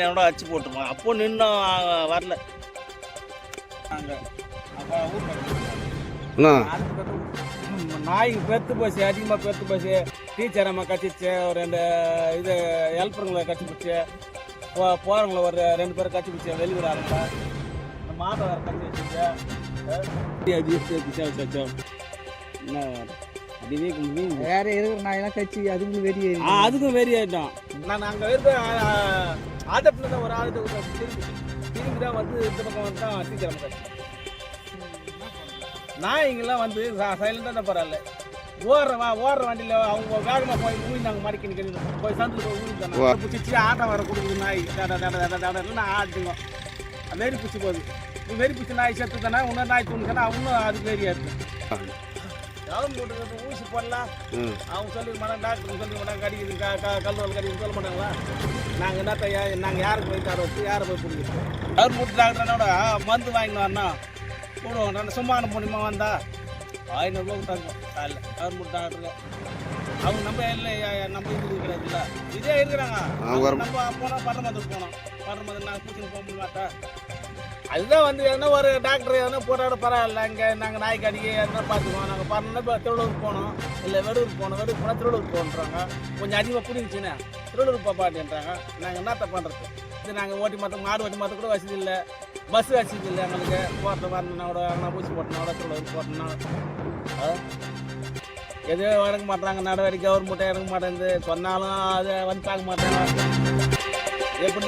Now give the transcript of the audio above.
என்னோட அடிச்சு போட்டுருவான். அப்போ நின்னும் வரல. நாய் பெத்து போச்சு அதிகமாக பெத்து போச்சு டீச்சர் அம்மா கட்டிச்சு ஒரு ரெண்டு இது ஹெல்ப்பருங்களை கட்டி பிடிச்சி போ போகிறவங்கள ஒரு ரெண்டு பேரும் கட்டி பிடிச்சி வெளியூர் ஆளுங்க இந்த மாதம் வேறு கட்டி வச்சுச்சு என்ன? வேற இருக்கிற நாயெல்லாம் கட்சி அதுங்களுக்கு வெறி ஏறி அதுக்கும் வெறி ஆகிட்டோம் நான் அங்கே இருக்க ஆதப்பில் தான் ஒரு ஆள் திரும்பி திரும்பி தான் வந்து இந்த பக்கம் வந்து தான் அம்மா கட்டி நாய்ங்கெல்லாம் வந்து சைலண்டாக தான் பரவாயில்ல ஓடுற வா ஓடுற வண்டியில் அவங்க வேகமாக போய் ஊழிந்தாங்க மடிக்கணும் கேள்வி போய் சந்தில் போய் ஊழிந்தாங்க பிடிச்சி ஆட்டம் வர கொடுக்குது நாய் தட தட தட தடன்னு நான் ஆட்டுங்க வெறி பிடிச்சி போகுது வெறி பிடிச்சி நாய் செத்து தானே இன்னொரு நாய் தூணுச்சுன்னா அவனும் அதுக்கு வெறியா இருக்கு கவர்மெண்ட் ஊசி போடலாம் அவங்க சொல்லி மாட்டாங்க டாக்டர் சொல்லி மாட்டாங்க கடிக்குது க க கல்லூரி கடிக்குது சொல்ல மாட்டாங்களா? நாங்கள் என்னத்த யா- நாங்கள் யாரை போய் தர வச்சு யாரை போய் பிடிக்கிறோம் கவர்மெண்ட் மருந்து வாங்கிட்டு வரணும் போடுவோம் நான் சும்மா முடியுமா வந்தா ஐநூறுரூவா விட்டாங்க காலைல கவர்மெண்ட் டாக்டருங்க அவங்க நம்ம இல்லை நம்ம இது கிடையாதுல்ல இதே இருக்கிறாங்க. நம்ம போனால் பட்ட மதத்துக்கு போனோம். பட்ட மதம் நாங்கள் பூச்சின்னு போக முடியுமாட்டா அதுதான் வந்து எதனா ஒரு டாக்டர் எதனா போட்டாட பரவாயில்ல. இங்கே நாங்கள் நாய்க்கு அடிக்க எதனா பார்த்துக்குவோம். நாங்கள் பண்ணணும் இப்போ திருவள்ளூர் போனோம். இல்லை வெடூர் போனோம். வெடூர் போனால் திருவள்ளூர் போன்றாங்க கொஞ்சம் அதிகமாக புரிஞ்சுச்சுன்னா திருவள்ளூர் பாப்பாட்டின்றாங்க நாங்கள் என்னத்த பண்ணுறது இது நாங்கள் ஓட்டி மாற்ற மாடு ஓட்டி மாற்ற கூட வசதி இல்லை. பஸ் வசதி இல்லை எங்களுக்கு போகிறது வரணுன்னா கூட ஊசி போட்டோம்னா கூட திருவள்ளூர் போட்டோம்னா எதுவும் இறங்க மாட்டாங்க நடவடிக்கை கவர்மெண்ட்டை இறங்க மாட்டேங்குது. சொன்னாலும் அதை வந்து பார்க்க மாட்டாங்க எப்படி